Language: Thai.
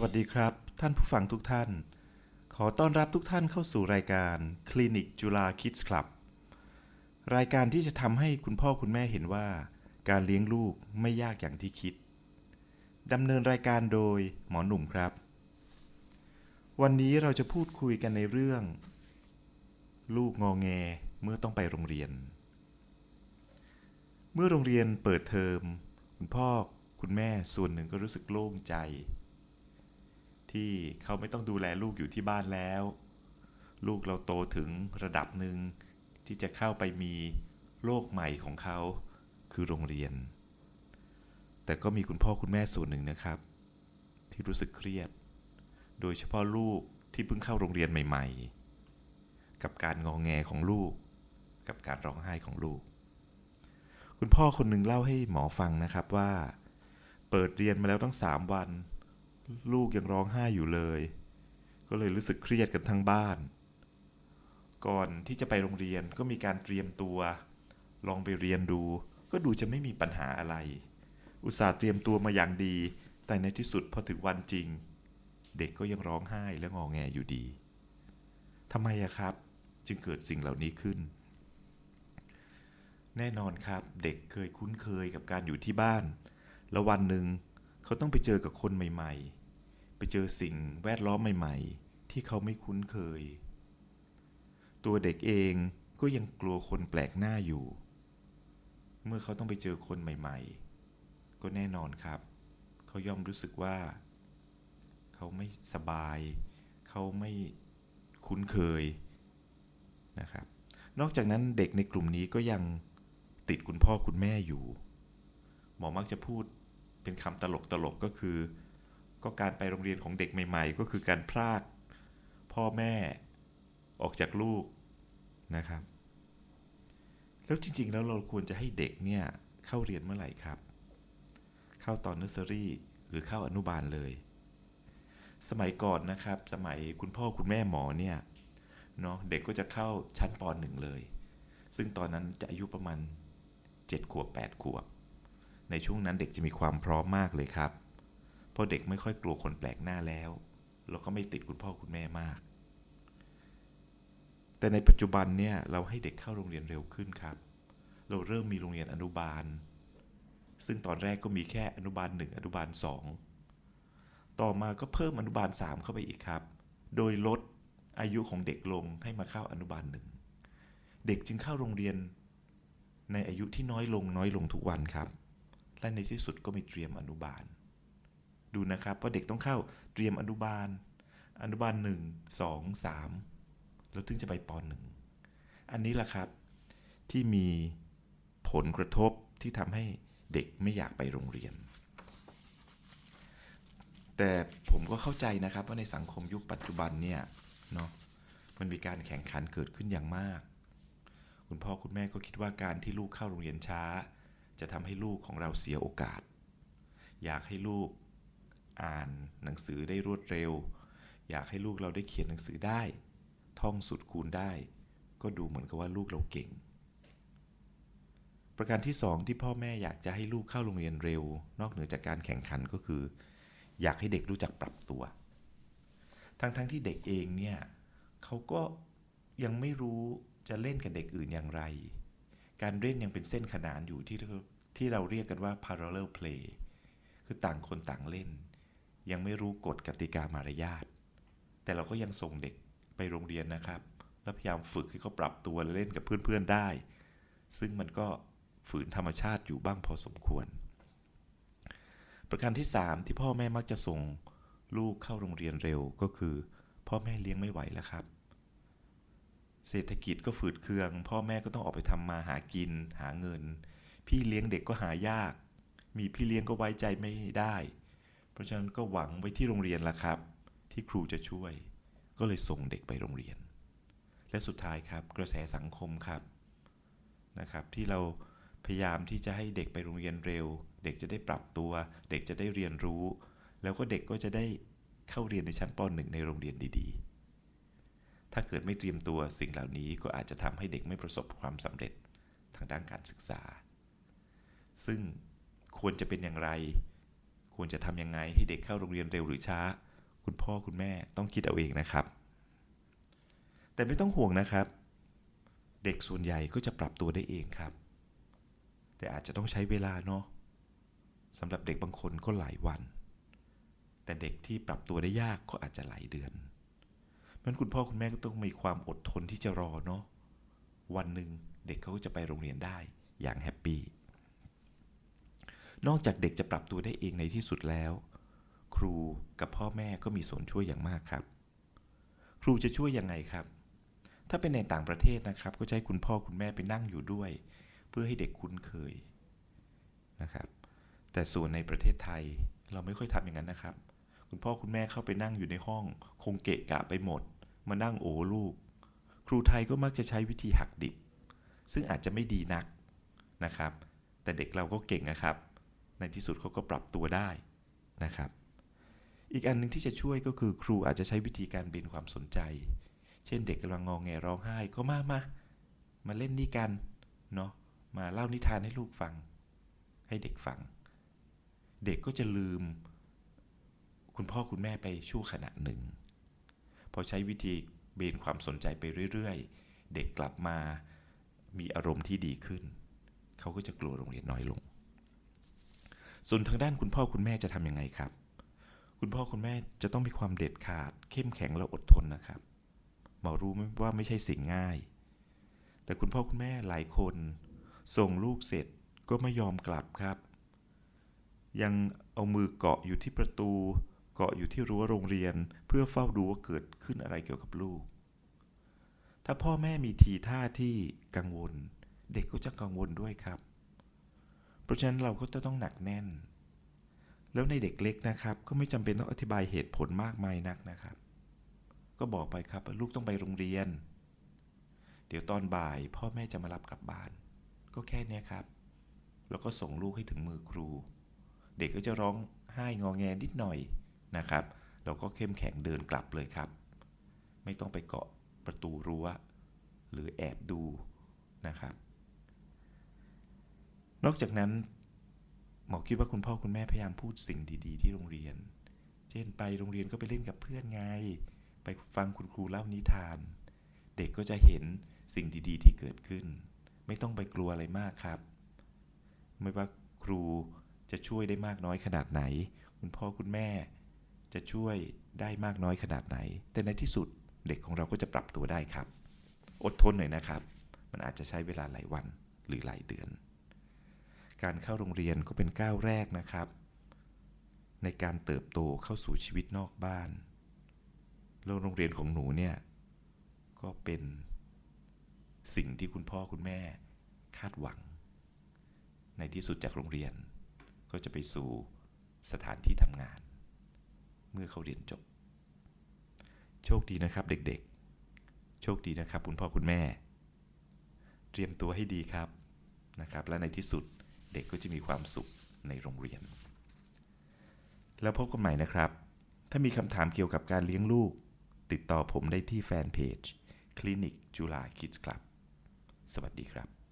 สวัสดีครับ ท่านผู้ฟังทุกท่าน ขอต้อนรับทุกท่านเข้าสู่รายการคลินิกจุฬาคิดส์คลับ รายการที่จะทำให้คุณพ่อคุณแม่เห็นว่า การเลี้ยงลูกไม่ยากอย่างที่คิดดำเนินรายการโดยหมอหนุ่มครับ วันนี้เราจะพูดคุยกันในเรื่อง ลูกงอแงเมื่อต้องไปโรงเรียน เมื่อโรงเรียนเปิดเทอม คุณพ่อคุณแม่ส่วนหนึ่งก็รู้สึกโล่งใจ ที่เขาไม่ต้องดูแลลูกอยู่ที่บ้านแล้ว ลูกเราโตถึงระดับหนึ่งที่จะเข้าไปมีโลกใหม่ของเขาคือโรงเรียน แต่ก็มีคุณพ่อคุณแม่ส่วนหนึ่งนะครับ ที่รู้สึกเครียด โดยเฉพาะลูกที่เพิ่งเข้าโรงเรียนใหม่ ๆ กับการงองแงของลูก กับการร้องไห้ของลูก คุณพ่อคนหนึ่งเล่าให้หมอฟังนะครับว่า เปิดเรียนมาแล้วตั้งสามวัน ลูกยังร้องไห้อยู่เลย ก็เลยรู้สึกเครียดกันทั้งบ้าน ก่อนที่จะไปโรงเรียนก็มีการเตรียมตัว ลองไปเรียนดู ก็ดูจะไม่มีปัญหาอะไร อุตส่าห์เตรียมตัวมาอย่างดี แต่ในที่สุดพอถึงวันจริง เด็กก็ยังร้องไห้และงอแงอยู่ดีทำไมอะครับ จึงเกิดสิ่งเหล่านี้ขึ้น แน่นอนครับ เด็กเคยคุ้นเคยกับการอยู่ที่บ้าน แล้ววันหนึ่งเขาต้องไปเจอกับคนใหม่ ๆ ไปเจอสิ่งแวดล้อมใหม่ ๆ ที่เขาไม่คุ้นเคย ตัวเด็กเองก็ยังกลัวคนแปลกหน้าอยู่ เมื่อเขาต้องไปเจอคนใหม่ ๆ ก็แน่นอนครับ เขาย่อมรู้สึกว่า เขาไม่สบาย เขาไม่คุ้นเคยนะครับ นอกจากนั้นเด็กในกลุ่มนี้ก็ยังติดคุณพ่อคุณแม่อยู่ หมอมักจะพูดเป็นคำตลกตลกๆก็คือ ก็การไปโรงเรียนของเด็กใหม่ ๆ ก็คือการพรากพ่อแม่ออกจากลูกนะครับ แล้วจริงๆแล้วเราควรจะให้เด็กเนี่ยเข้าเรียนเมื่อไหร่ครับ เข้าตอนเนอร์เซอรี่หรือเข้าอนุบาลเลย สมัยก่อนนะครับ สมัยคุณพ่อคุณแม่หมอเนี่ยเนาะเด็กก็จะเข้าชั้นป .1 เลย ซึ่งตอนนั้นจะอายุประมาณ7ขวบ8ขวบ ในช่วงนั้นเด็กจะมีความพร้อมมากเลยครับ ราะเด็กไม่ค่อยกลัวคนแปลกหน้าแล้ว แล้วก็ไม่ติดคุณพ่อคุณแม่มาก แต่ในปัจจุบันเนี่ยเราให้เด็กเข้าโรงเรียนเร็วขึ้นครับ เราเริ่มมีโรงเรียนอนุบาล ซึ่งตอนแรกก็มีแค่อนุบาลหนึ่งอนุบาลสองต่อมาก็เพิ่มอนุบาลสามเข้าไปอีกครับ โดยลดอายุของเด็กลงให้มาเข้าอนุบาลหนึ่งเด็กจึงเข้าโรงเรียนในอายุที่น้อยลงน้อยลงทุกวันครับ และในที่สุดก็มีเตรียมอนุบาล ดูนะครับว่าะเด็กต้องเข้าเตรียมอนุบาล อนุบาลหนึ่งสองสามแล้วถึงจะไปปหนึ่งอันนี้แหละครับที่มีผลกระทบที่ทำให้เด็กไม่อยากไปโรงเรียน แต่ผมก็เข้าใจนะครับว่าในสังคมยุคปัจจุบันเนี่ยเนาะมันมีการแข่งขันเกิดขึ้นอย่างมาก คุณพ่อคุณแม่ก็คิดว่าการที่ลูกเข้าโรงเรียนช้า จะทำให้ลูกของเราเสียโอกาส อยากให้ลูก อ่านหนังสือได้รวดเร็ว อยากให้ลูกเราได้เขียนหนังสือได้ ท่องสุดคูณได้ ก็ดูเหมือนกับว่าลูกเราเก่ง ประการที่สองที่พ่อแม่อยากจะให้ลูกเข้าโรงเรียนเร็ว นอกเหนือจากการแข่งขันก็คือ อยากให้เด็กรู้จักปรับตัว ทั้งๆทที่เด็กเองเนี่ยเขาก็ยังไม่รู้จะเล่นกับเด็กอื่นอย่างไร การเล่นยังเป็นเส้นขนานอยู่ที่ที่เราเรียกกันว่า parallel play คือต่างคนต่างเล่น ยังไม่รู้กฎกติกามารยาท แต่เราก็ยังส่งเด็กไปโรงเรียนนะครับ แล้วพยายามฝึกให้เขาปรับตัวเล่นกับเพื่อนๆได้ ซึ่งมันก็ฝืนธรรมชาติอยู่บ้างพอสมควร ประการที่ 3 ที่พ่อแม่มักจะส่งลูกเข้าโรงเรียนเร็วก็คือ พ่อแม่เลี้ยงไม่ไหวแล้วครับ เศรษฐกิจก็ฝืดเคือง พ่อแม่ก็ต้องออกไปทำมาหากิน หาเงิน พี่เลี้ยงเด็กก็หายาก มีพี่เลี้ยงก็ไว้ใจไม่ได้ ราะฉะนั้นก็หวังไว้ที่โรงเรียนละครับ ที่ครูจะช่วย ก็เลยส่งเด็กไปโรงเรียน และสุดท้ายครับกระแสสังคมครับนะครับ ที่เราพยายามที่จะให้เด็กไปโรงเรียนเร็ว เด็กจะได้ปรับตัว เด็กจะได้เรียนรู้ แล้วก็เด็กก็จะได้เข้าเรียนในชั้นป .1 ในโรงเรียนดีๆ ถ้าเกิดไม่เตรียมตัวสิ่งเหล่านี้ก็อาจจะทำให้เด็กไม่ประสบความสำเร็จทางด้านการศึกษา ซึ่งควรจะเป็นอย่างไร ควรจะทำยังไงให้เด็กเข้าโรงเรียนเร็วหรือช้า คุณพ่อคุณแม่ต้องคิดเอาเองนะครับ แต่ไม่ต้องห่วงนะครับ เด็กส่วนใหญ่ก็จะปรับตัวได้เองครับ แต่อาจจะต้องใช้เวลาเนาะสำหรับเด็กบางคนก็หลายวัน แต่เด็กที่ปรับตัวได้ยากก็อาจจะหลายเดือนมันคุณพ่อคุณแม่ก็ต้องมีความอดทนที่จะรอเนาะวันหนึ่งเด็กเขาก็จะไปโรงเรียนได้อย่างแฮปปี้ นอกจากเด็กจะปรับตัวได้เองในที่สุดแล้ว ครูกับพ่อแม่ก็มีส่วนช่วยอย่างมากครับ ครูจะช่วยยังไงครับ ถ้าเป็นในต่างประเทศนะครับ ก็จะให้คุณพ่อคุณแม่ไปนั่งอยู่ด้วย เพื่อให้เด็กคุ้นเคยนะครับ แต่ส่วนในประเทศไทยเราไม่ค่อยทำอย่างนั้นนะครับ คุณพ่อคุณแม่เข้าไปนั่งอยู่ในห้อง คงเกะกะไปหมด มานั่งโอลูก ครูไทยก็มักจะใช้วิธีหักดิบ ซึ่งอาจจะไม่ดีนักนะครับ แต่เด็กเราก็เก่งนะครับ ในที่สุดเขาก็ปรับตัวได้นะครับ อีกอันหนึงที่จะช่วยก็คือครูอาจจะใช้วิธีการเบนความสนใจ เช่นเด็กกำลังงองแงร้องไห้ก็มามามาเล่นนี่กันเนาะมาเล่านิทานให้ลูกฟัง ให้เด็กฟัง เด็กก็จะลืม คุณพ่อคุณแม่ไปชั่วขณะหนึ่ง พอใช้วิธีเบนความสนใจไปเรื่อยๆ เด็กกลับมามีอารมณ์ที่ดีขึ้น เขาก็จะกลัวโรงเรียนน้อยลง ส่วนทางด้านคุณพ่อคุณแม่จะทำยังไงครับ คุณพ่อคุณแม่จะต้องมีความเด็ดขาด เข้มแข็งและอดทนนะครับหมอรู้ไหมว่าไม่ใช่สิ่งง่าย แต่คุณพ่อคุณแม่หลายคน ส่งลูกเสร็จก็ไม่ยอมกลับครับ ยังเอามือเกาะอยู่ที่ประตู เกาะอยู่ที่รั้วโรงเรียน เพื่อเฝ้าดูว่าเกิดขึ้นอะไรเกี่ยวกับลูก ถ้าพ่อแม่มีทีท่าที่กังวล เด็กก็จะกังวลด้วยครับ เพราะฉะนั้นเราก็จะต้องหนักแน่น แล้วในเด็กเล็กนะครับ ก็ไม่จำเป็นต้องอธิบายเหตุผลมากมายนักนะครับ ก็บอกไปครับว่าลูกต้องไปโรงเรียน เดี๋ยวตอนบ่ายพ่อแม่จะมารับกลับบ้าน ก็แค่นี้ครับ แล้วก็ส่งลูกให้ถึงมือครู เด็กก็จะร้องไห้งอแงนิดหน่อยนะครับเราก็เข้มแข็งเดินกลับเลยครับ ไม่ต้องไปเกาะประตูรั้ว หรือแอบดูนะครับ นอกจากนั้นหมอคิดว่าคุณพ่อคุณแม่พยายามพูดสิ่งดี ๆ ที่โรงเรียน เช่นไปโรงเรียนก็ไปเล่นกับเพื่อนไง ไปฟังคุณครูเล่านิทาน เด็กก็จะเห็นสิ่งดีๆ ที่เกิดขึ้น ไม่ต้องไปกลัวอะไรมากครับ ไม่ว่าครูจะช่วยได้มากน้อยขนาดไหน คุณพ่อคุณแม่ จะช่วยได้มากน้อยขนาดไหน แต่ในที่สุดเด็กของเราก็จะปรับตัวได้ครับ อดทนหน่อยนะครับ มันอาจจะใช้เวลาหลายวันหรือหลายเดือน การเข้าโรงเรียนก็เป็นก้าวแรกนะครับ ในการเติบโตเข้าสู่ชีวิตนอกบ้านแล้วโรงเรียนของหนูเนี่ยก็เป็นสิ่งที่คุณพ่อคุณแม่คาดหวัง ในที่สุดจากโรงเรียน ก็จะไปสู่สถานที่ทำงาน เมื่อเขาเรียนจบ โชคดีนะครับเด็กๆ โชคดีนะครับคุณพ่อคุณแม่ เตรียมตัวให้ดีครับนะครับ และในที่สุด เด็กก็จะมีความสุขในโรงเรียน แล้วพบกันใหม่นะครับ ถ้ามีคำถามเกี่ยวกับการเลี้ยงลูก ติดต่อผมได้ที่แฟนเพจคลินิกจุฬาคิดส์คลับ สวัสดีครับ